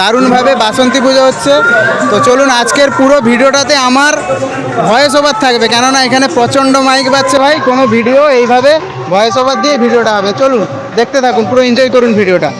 দারুণভাবে বাসন্তী পুজো হচ্ছে। তো চলুন আজকের পুরো ভিডিওটাতে আমার ভয়েস ওভার থাকবে। কেননা এখানে প্রচণ্ড মাইক বাজছে ভাই, কোনো ভিডিও এইভাবে ভয়েস ওভার দিয়ে ভিডিওটা হবে। চলুন, দেখতে থাকুন, পুরো এনজয় করুন ভিডিওটা।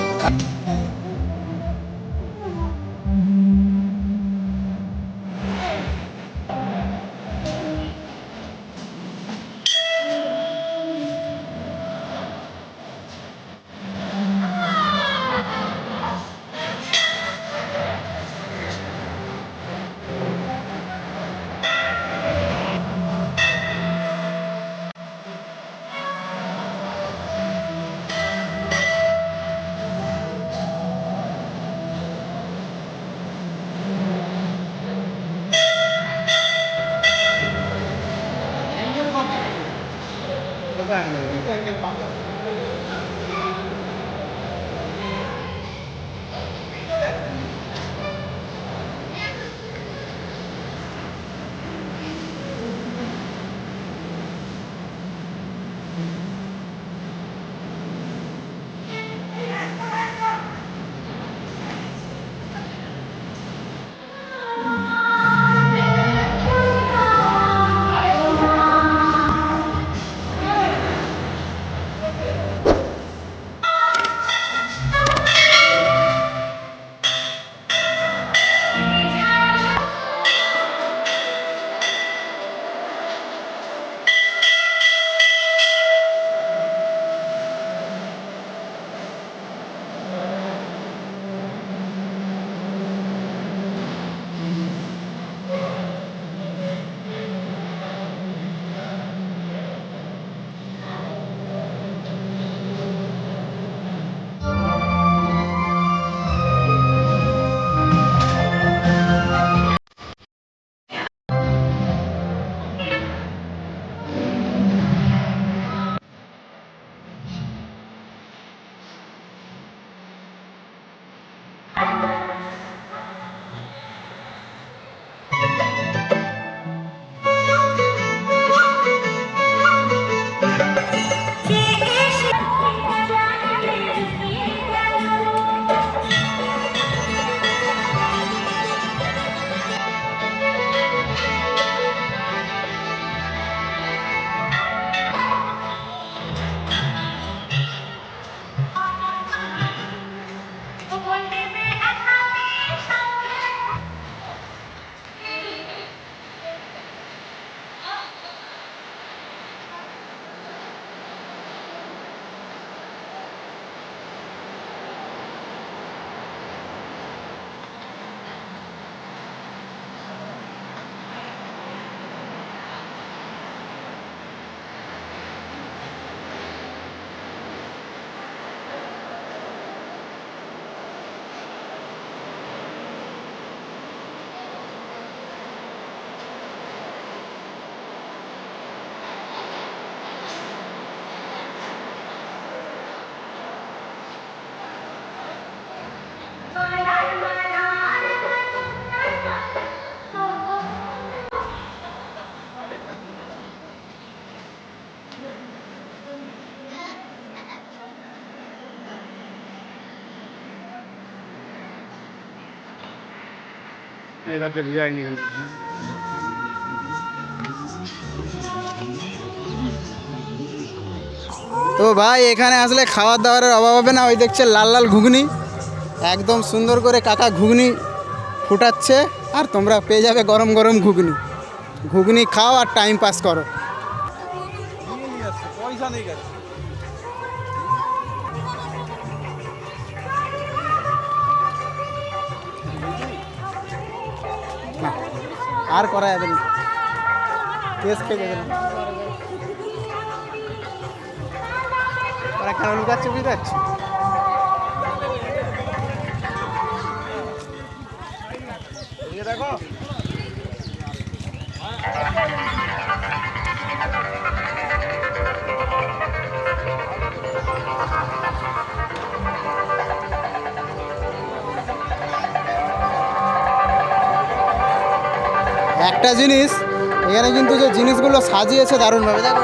এটাতে ডিজাইন তো ভাই এখানে আসলে খাবার দাবারের অভাব হবে না। ওই দেখছে লাল লাল ঘুগনি। একদম সুন্দর করে কাকা ঘুগনি ফুটাচ্ছে। আর তোমরা পেয়ে যাবে গরম গরম ঘুগনি। ঘুগনি খাও আর টাইম পাস করো। পয়সা নেই আর করা যাবে না কেস খেয়ে যাবে না ওরা কেন লুকাচ্ছে বুঝতে পারছি? দেখো। একটা জিনিস এখানে কিন্তু যে জিনিসগুলো সাজিয়েছে দারুণভাবে। দেখো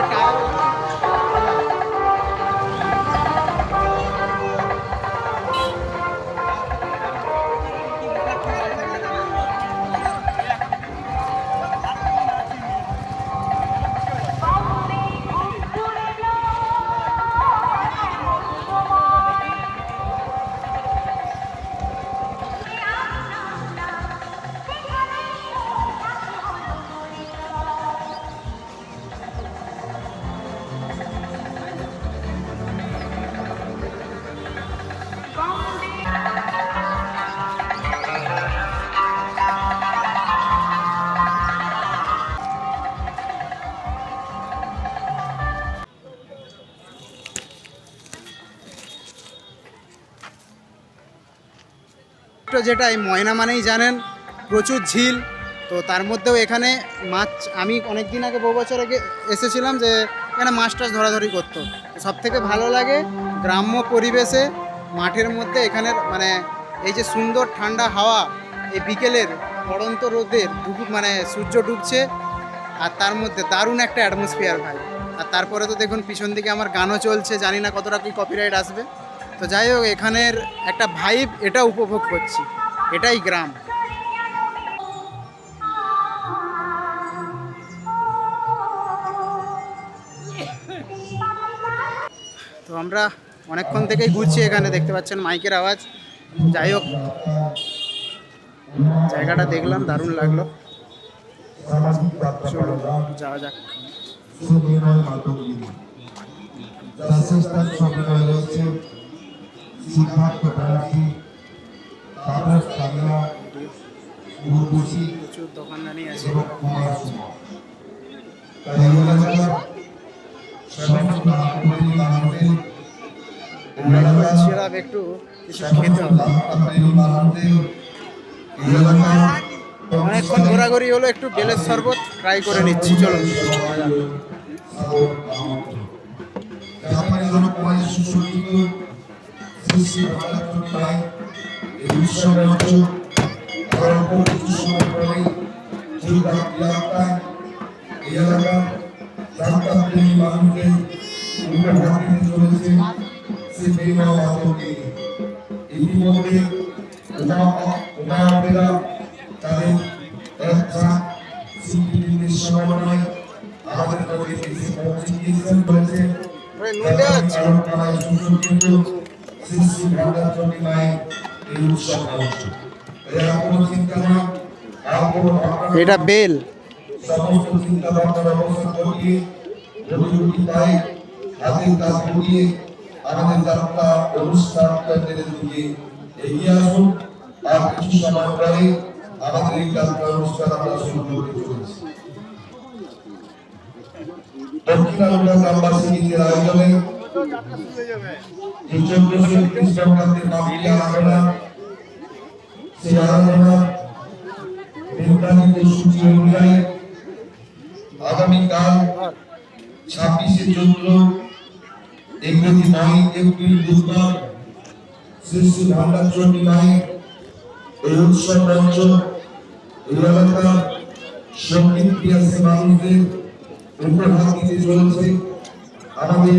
বৈশিষ্ট্য যেটা, এই ময়না মানেই জানেন, প্রচুর ঝিল। তো তার মধ্যেও এখানে মাছ, আমি অনেক দিন আগে, বহু বছর আগে এসেছিলাম যে এখানে মাছ টাছ ধরাধরি করতো। সব থেকে ভালো লাগে গ্রাম্য পরিবেশে, মাঠের মধ্যে এখানের মানে এই যে সুন্দর ঠান্ডা হাওয়া, এই বিকেলের পড়ন্ত রোদের ডুবু মানে সূর্য ডুবছে, আর তার মধ্যে দারুণ একটা অ্যাটমসফিয়ার ভাই। আর তারপরে তো দেখুন, পিছন দিকে আমার গানও চলছে, জানি না কতটা কি কপিরাইট আসবে। তো যাই হোক, এখানের একটা ভাইব এটা উপভোগ করছি। এটাই গ্রাম। তো আমরা অনেকক্ষণ থেকেই ঘুরছি এখানে, দেখতে পাচ্ছেন মাইকের আওয়াজ। যাই হোক, জায়গাটা দেখলাম, দারুণ লাগল। চলো যাওয়া যাক। সিদ্ধার্থ ব্যানার্জি তাপস কামরা উর্বশী এবং কুমার তাই এলাকার সমস্ত মানুষদের একটু কিছু খেতে হবে। অনেকক্ষণ ঘোরাঘুরি হলো একটু বেলের শরবত ট্রাই করে নিচ্ছি চলো। জাপানি জনকুমারী সুসজ্জিত। শ্রী শ্রী ভারত রায় এই উৎসব মঞ্চ পরে সেই এলাকায় এই এলাকার যাত্রা প্রেমী মানুষদের উপহার দিতে চলেছে শ্রী প্রেমা মাধবকে ইতিমধ্যে উমাপেরা তাদের ট্রাক সিপিটিভির সমন্বয়ে আমাদের পৌঁছে গিয়েছেন বলেছেন। শ্রী শ্রী ভারতাচরণী মায়ের এই উৎসব মঞ্চ এরা কোনো চিন্তা না এটা বেল। সমস্ত চিন্তা ভাবনার অবস্থা করিয়ে প্রতিযোগিতায় হাতের কাজ করিয়ে আমাদের যাত্রা অনুষ্ঠান কেন্দ্রের দিকে এগিয়ে আসুন। আর কিছু সময় পরে আমাদের এই যাত্রা অনুষ্ঠান আমরা শুরু করতে চলেছি। দক্ষিণারণ্য গ্রামবাসী নিজের আয়োজনে আগামীকাল ছাব্বিশে চৈত্র ইংরেজি নয় এপ্রিল বুধবার শ্রী শ্রী ভান্ডাচরণী মায়ের এই উৎসব মঞ্চ এলাকার সংগীত প্রিয়াসী মানুষদের উপহার দিতে চলেছে আমাদের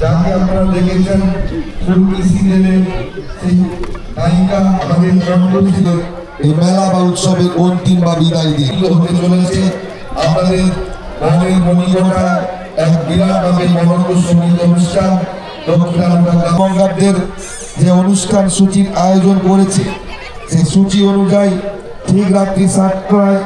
যাকে আপনারা দেখেছেন নায়িকা আমাদের ছিল। এই মেলা বা উৎসবের অন্তিম বা বিদায় দিন। হতে চলেছে আপনাদের মনের মণিকোটা এক বিরাটভাবে মনোজ্ঞ সংগীত অনুষ্ঠান যে অনুষ্ঠান সূচির আয়োজন করেছে, সেই সূচি অনুযায়ী ঠিক রাত্রি সাতটায়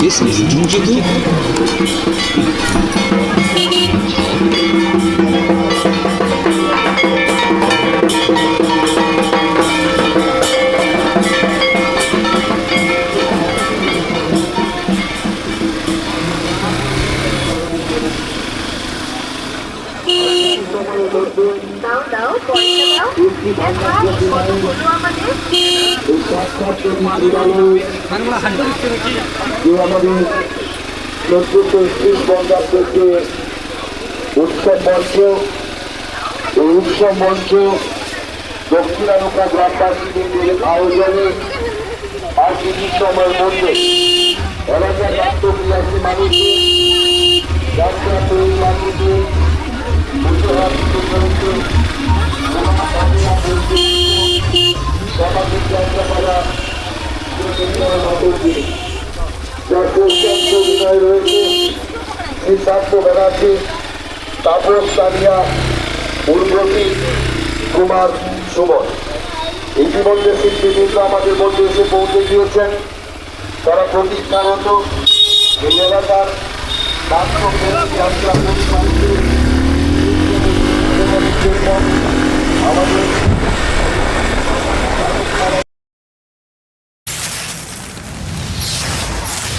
This is Jinjuku. আমাদের চোদ্দশো একত্রিশ বঙ্গাব্দের যে উৎসব মঞ্চ এই উৎসব মঞ্চ দক্ষিণানুকা গ্রামবাসীদের আয়োজনে আর তাপস তানিয়া উর্বতী কুমার সুমন। ইতিমধ্যে শিল্পীবৃন্দ আমাদের মধ্যে এসে পৌঁছে গিয়েছেন। তারা প্রতিষ্ঠানত এই এলাকার আমাদের